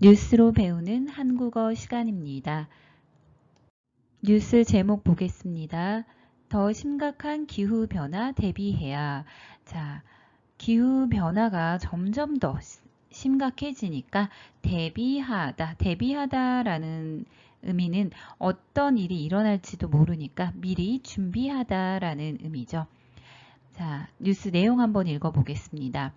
뉴스로 배우는 한국어 시간입니다. 뉴스 제목 보겠습니다. 더 심각한 기후변화 대비해야. 자, 기후변화가 점점 더 심각해지니까 대비하다. 대비하다라는 의미는 어떤 일이 일어날지도 모르니까 미리 준비하다라는 의미죠. 자, 뉴스 내용 한번 읽어보겠습니다.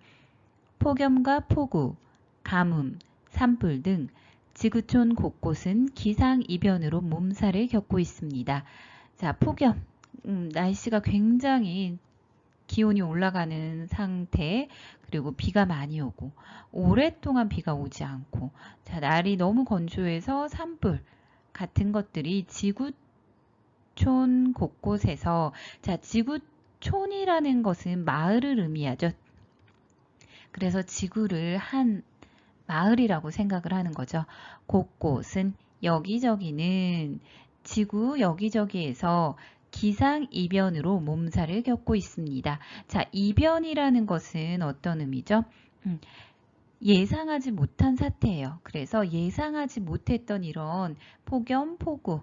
폭염과 폭우, 가뭄, 산불 등 지구촌 곳곳은 기상이변으로 몸살을 겪고 있습니다. 자, 폭염. 음, 날씨가 굉장히 기온이 올라가는 상태 그리고 비가 많이 오고 오랫동안 비가 오지 않고 자 날이 너무 건조해서 산불 같은 것들이 지구촌 곳곳에서 자 지구촌이라는 것은 마을을 의미하죠. 그래서 지구를 한 마을이라고 생각을 하는 거죠. 곳곳은 여기저기는 지구 여기저기에서 기상 이변으로 몸살을 겪고 있습니다. 자, 이변이라는 것은 어떤 의미죠? 음, 예상하지 못한 사태예요. 그래서 예상하지 못했던 이런 폭염, 폭우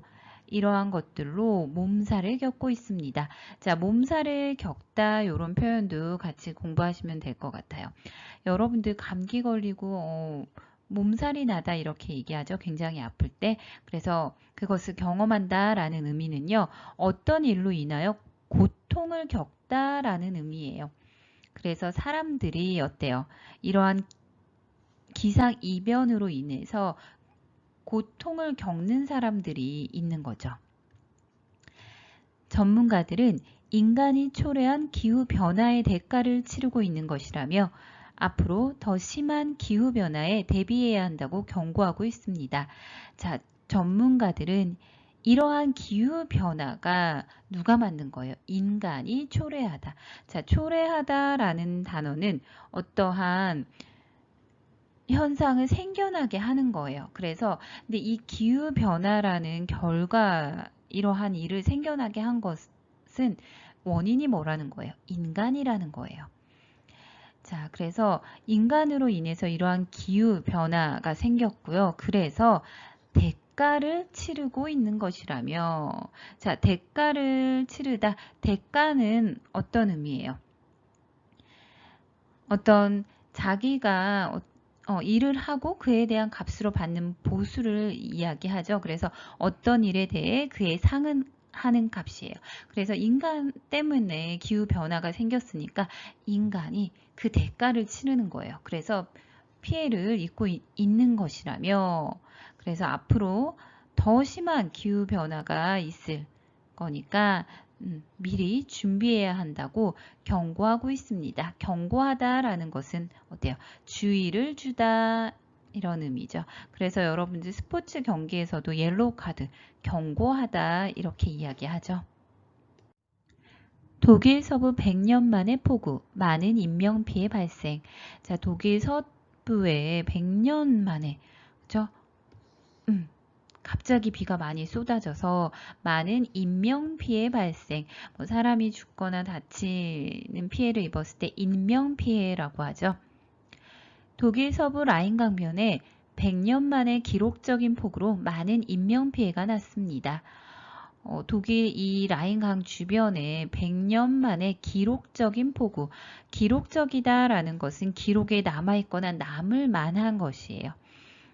이러한 것들로 몸살을 겪고 있습니다. 자, 몸살을 겪다 이런 표현도 같이 공부하시면 될 것 같아요. 여러분들 감기 걸리고 어, 몸살이 나다 이렇게 얘기하죠. 굉장히 아플 때. 그래서 그것을 경험한다라는 의미는요. 어떤 일로 인하여 고통을 겪다라는 의미예요. 그래서 사람들이 어때요? 이러한 기상 이변으로 인해서 고통을 겪는 사람들이 있는 거죠. 전문가들은 인간이 초래한 기후 변화의 대가를 치르고 있는 것이라며 앞으로 더 심한 기후변화에 대비해야 한다고 경고하고 있습니다. 자, 전문가들은 이러한 기후변화가 누가 만든 거예요? 인간이 초래하다. 자, 초래하다라는 단어는 어떠한 현상을 생겨나게 하는 거예요. 그래서 근데 이 기후 변화라는 결과 이러한 일을 생겨나게 한 것은 원인이 뭐라는 거예요? 인간이라는 거예요. 자, 그래서 인간으로 인해서 이러한 기후 변화가 생겼고요. 그래서 대가를 치르고 있는 것이라며 자, 대가를 치르다. 대가는 어떤 의미예요? 어떤 자기가 어, 일을 하고 그에 대한 값으로 받는 보수를 이야기하죠. 그래서 어떤 일에 대해 그의 상은 하는 값이에요. 그래서 인간 때문에 기후 변화가 생겼으니까 인간이 그 대가를 치르는 거예요. 그래서 피해를 입고 있는 것이라며 그래서 앞으로 더 심한 기후 변화가 있을 거니까 음, 미리 준비해야 한다고 경고하고 있습니다. 경고하다라는 것은 어때요? 주의를 주다 이런 의미죠. 그래서 여러분들 스포츠 경기에서도 옐로우 카드 경고하다 이렇게 이야기하죠. 독일 서부 100년 만에 폭우, 많은 인명피해 발생. 자, 독일 서부에 100년 만에, 그죠? 음, 갑자기 비가 많이 쏟아져서 많은 인명피해 발생. 뭐 사람이 죽거나 다치는 피해를 입었을 때 인명피해라고 하죠. 독일 서부 라인 강변에 100년 만에 기록적인 폭우로 많은 인명피해가 났습니다. 어, 독일 이 라인강 주변에 100년 만에 기록적인 폭우, 기록적이다라는 것은 기록에 남아있거나 남을 만한 것이에요.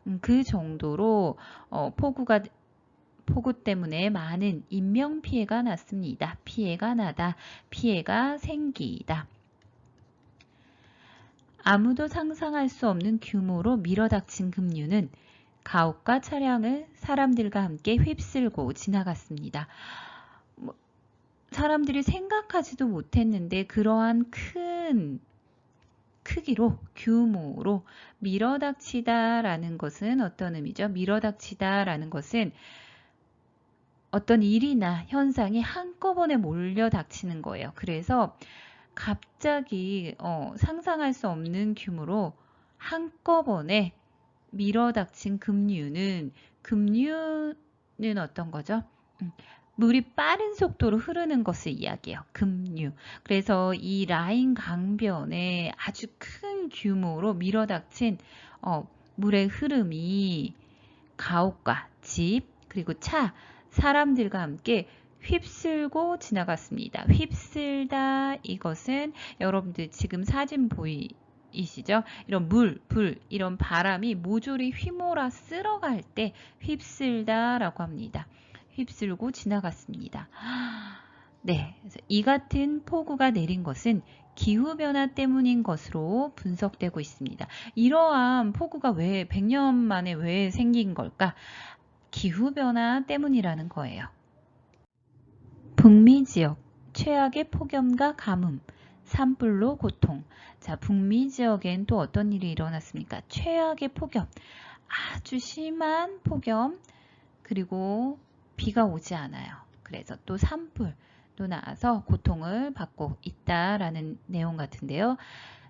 음, 그 정도로 어, 폭우가 폭우 때문에 많은 인명 피해가 났습니다. 피해가 나다, 피해가 생기다. 아무도 상상할 수 없는 규모로 밀어닥친 급류는 가옥과 차량을 사람들과 함께 휩쓸고 지나갔습니다. 뭐, 사람들이 생각하지도 못했는데 그러한 큰 크기로 규모로 밀어닥치다 라는 것은 어떤 의미죠? 밀어닥치다 라는 것은 어떤 일이나 현상이 한꺼번에 몰려 닥치는 거예요. 그래서 갑자기 어, 상상할 수 없는 규모로 한꺼번에 밀어닥친 급류는 급류는 어떤 거죠? 음, 물이 빠른 속도로 흐르는 것을 이야기해요. 급류. 그래서 이 라인 강변에 아주 큰 규모로 밀어닥친 어, 물의 흐름이 가옥과 집 그리고 차 사람들과 함께 휩쓸고 지나갔습니다. 휩쓸다 이것은 여러분들 지금 사진 보이시죠? 이런 물, 불, 이런 바람이 모조리 휘몰아 쓸어갈 때 휩쓸다라고 합니다. 휩쓸고 지나갔습니다. 네, 이 같은 폭우가 내린 것은 기후변화 때문인 것으로 분석되고 있습니다. 이러한 폭우가 왜 100년 만에 왜 생긴 걸까? 기후변화 때문이라는 거예요. 북미 지역 최악의 폭염과 가뭄, 산불로 고통. 자, 북미 지역엔 또 어떤 일이 일어났습니까? 최악의 폭염, 아주 심한 폭염, 그리고 비가 오지 않아요. 그래서 또 산불도 나와서 고통을 받고 있다라는 내용 같은데요.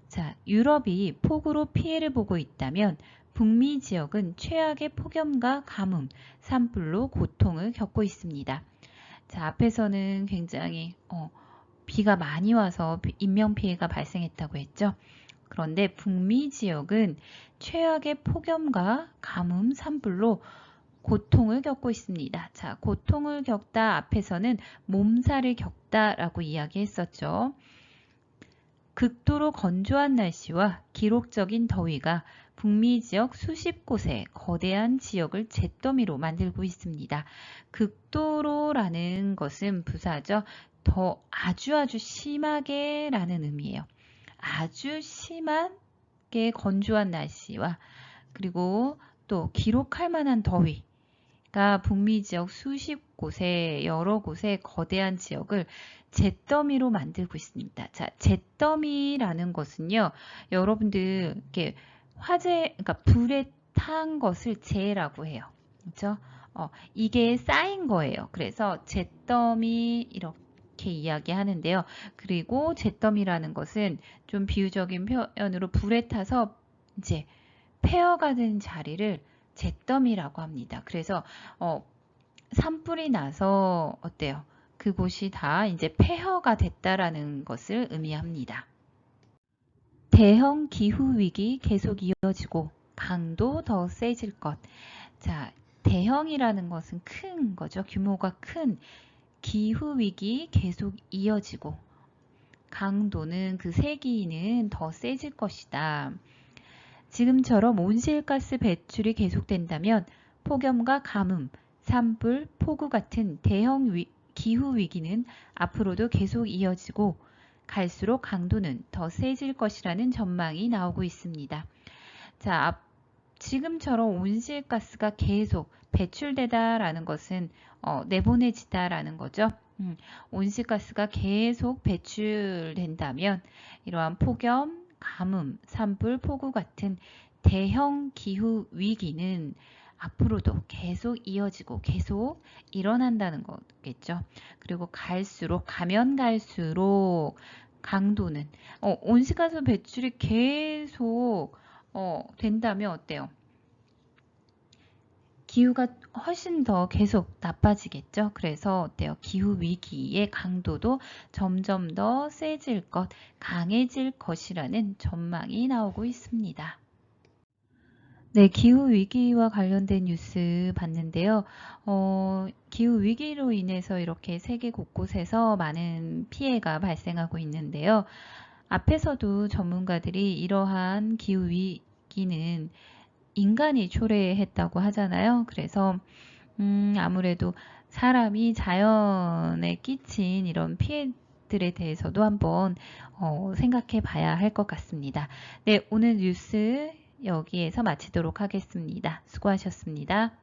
자, 유럽이 폭우로 피해를 보고 있다면 북미 지역은 최악의 폭염과 가뭄, 산불로 고통을 겪고 있습니다. 자, 앞에서는 굉장히 어, 비가 많이 와서 인명피해가 발생했다고 했죠. 그런데 북미 지역은 최악의 폭염과 가뭄, 산불로 고통을 겪고 있습니다. 자, 고통을 겪다 앞에서는 몸살을 겪다라고 이야기했었죠. 극도로 건조한 날씨와 기록적인 더위가 북미 지역 수십 곳의 거대한 지역을 잿더미로 만들고 있습니다. 극도로라는 것은 부사죠. 더 아주 아주 심하게 라는 의미예요. 아주 심하게 건조한 날씨와 그리고 또 기록할 만한 더위 가 북미 지역 수십 곳에 여러 곳의 거대한 지역을 잿더미로 만들고 있습니다. 자, 잿더미라는 것은요. 여러분들 이렇게 화재 그러니까 불에 탄 것을 재라고 해요. 그렇죠? 어, 이게 쌓인 거예요. 그래서 잿더미 이렇게 이야기하는데요. 그리고 잿더미라는 것은 좀 비유적인 표현으로 불에 타서 이제 폐허가 된 자리를 잿더미라고 합니다. 그래서 어, 산불이 나서 어때요? 그곳이 다 이제 폐허가 됐다라는 것을 의미합니다. 대형 기후 위기 계속 이어지고 강도 더 세질 것. 자, 대형이라는 것은 큰 거죠. 규모가 큰 기후 위기 계속 이어지고 강도는 그 세기는 더 세질 것이다. 지금처럼 온실가스 배출이 계속된다면 폭염과 가뭄, 산불, 폭우 같은 대형 위, 기후 위기는 앞으로도 계속 이어지고 갈수록 강도는 더 세질 것이라는 전망이 나오고 있습니다. 자, 지금처럼 온실가스가 계속 배출되다라는 것은 어, 내보내지다라는 거죠. 음, 온실가스가 계속 배출된다면 이러한 폭염, 가뭄, 산불, 폭우 같은 대형 기후 위기는 앞으로도 계속 이어지고 계속 일어난다는 거겠죠. 그리고 갈수록 가면 갈수록 강도는 어, 온실가스 배출이 계속 어, 된다면 어때요? 기후가 훨씬 더 계속 나빠지겠죠. 그래서 어때요? 기후 위기의 강도도 점점 더 세질 것, 강해질 것이라는 전망이 나오고 있습니다. 네, 기후 위기와 관련된 뉴스 봤는데요. 어, 기후 위기로 인해서 이렇게 세계 곳곳에서 많은 피해가 발생하고 있는데요. 앞에서도 전문가들이 이러한 기후 위기는 인간이 초래했다고 하잖아요. 그래서 음, 아무래도 사람이 자연에 끼친 이런 피해들에 대해서도 한번 어, 생각해 봐야 할 것 같습니다. 네, 오늘 뉴스 여기에서 마치도록 하겠습니다. 수고하셨습니다.